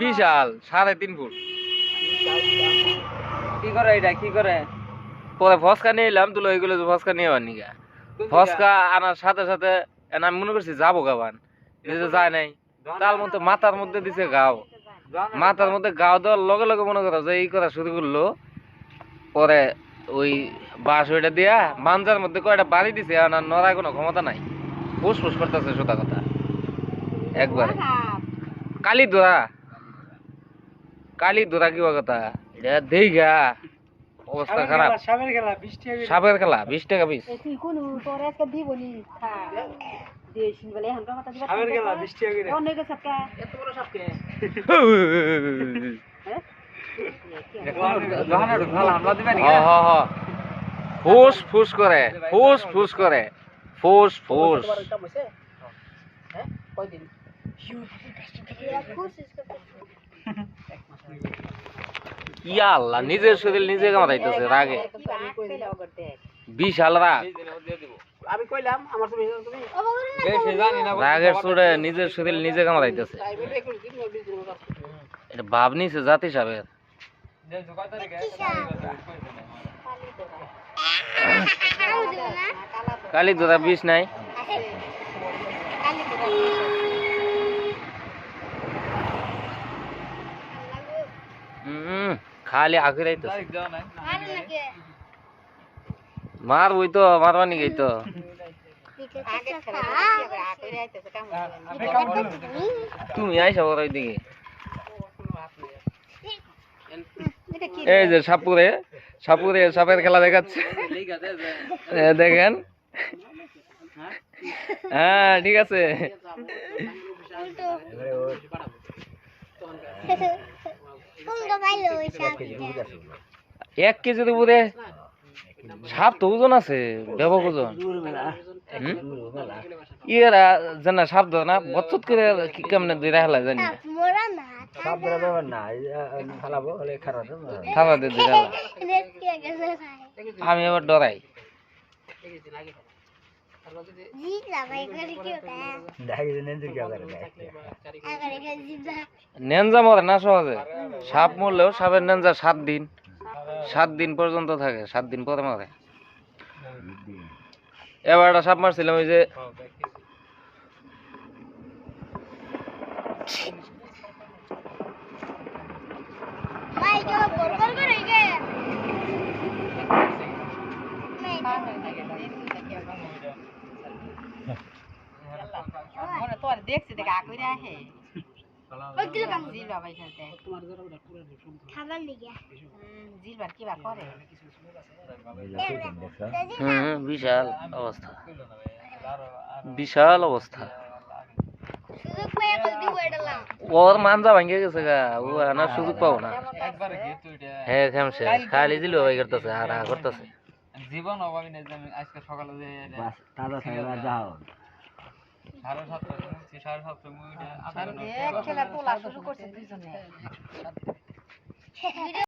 বিশাল সাড়ে তিন ফুট। কি করে এটা কি করে? পরে ফসকা নিয়ে এলাম তুলো ওইগুলো ফসকা নিয়ে আবার নিগা ফসকা আনার সাথে সাথে আমি মনে করছি যাব গাবান যায় নাই। তার মধ্যে মাথার মধ্যে দিছে গাও। মাথার মধ্যে গাও দেওয়ার লগে লগে মনে করো যে এই করা শুরু করল। পরে ওই বাঁশ ওইটা দিয়া মাঞ্জার মধ্যে কয়টা বাড়ি দিছে আর নড়ার কোনো ক্ষমতা নাই। ফুস ফুস করতেছে সোতা কথা। একবার। কালি দোরা। কালি দোরা কি কথা। এটা দেখা অবস্থা খারাপ। সাবের খেলা বৃষ্টি সাপের খেলা বিশ টাকা পিস কোন তোর আজকে দিব নি ফুস ফুস করে ফুস ফুস করে ফুস ফুস ইয়া আল্লাহ নিজের শরীর নিজে কামাইতেছে রাগে। বিশাল রাগ। আমি কইলাম আমার তুমি তুমি রাগের চোড়ে নিজের শরীর নিজে কামাইতেছে এটা ভাব নিছে জাতি সাহেবের। কালি তোরা বিষ নাই। খালি আখের আইতেছে মার ওই তো মারবানি গই তো। তুমি আইসা বড় দিকে এই যে সাপুরে সাপুরে সাপের খেলা দেখাচ্ছে। দেখেন। হ্যাঁ ঠিক আছে। এক কেজির উপরে সাপ তো ওজন আছে ব্যাপক ওজন? ইয়েরা জানা সাপ ধরে না বচ্চত করে কি কেমনে দুই রাখলা জানি দিয়ে আমি এবার ডরাই। নেনজা মরে না সহজে? সাপ মরলেও সাপের নেনজা সাত দিন। সাত দিন পর্যন্ত থাকে সাত দিন পরে মরে। এবার একটা সাপ মারছিলাম ওই যে দেখছি দেখ আগুই রাখে হুম বিশাল অবস্থা। বিশাল অবস্থা। ওর মানজা ভাঙ্গে গেছে গা ও না সুযোগ পাবো না। হ্যাঁ খেমছে খালি দিল ওই করতেছে আর আ করতেছে। জীবন অভাবী নেই আজকে সকালে যে তাজা যাও। সাড়ে সাতটা উঠছি সাড়ে সাতটা। মুভিটা খেলা তোলা শুরু করছে দুজনে।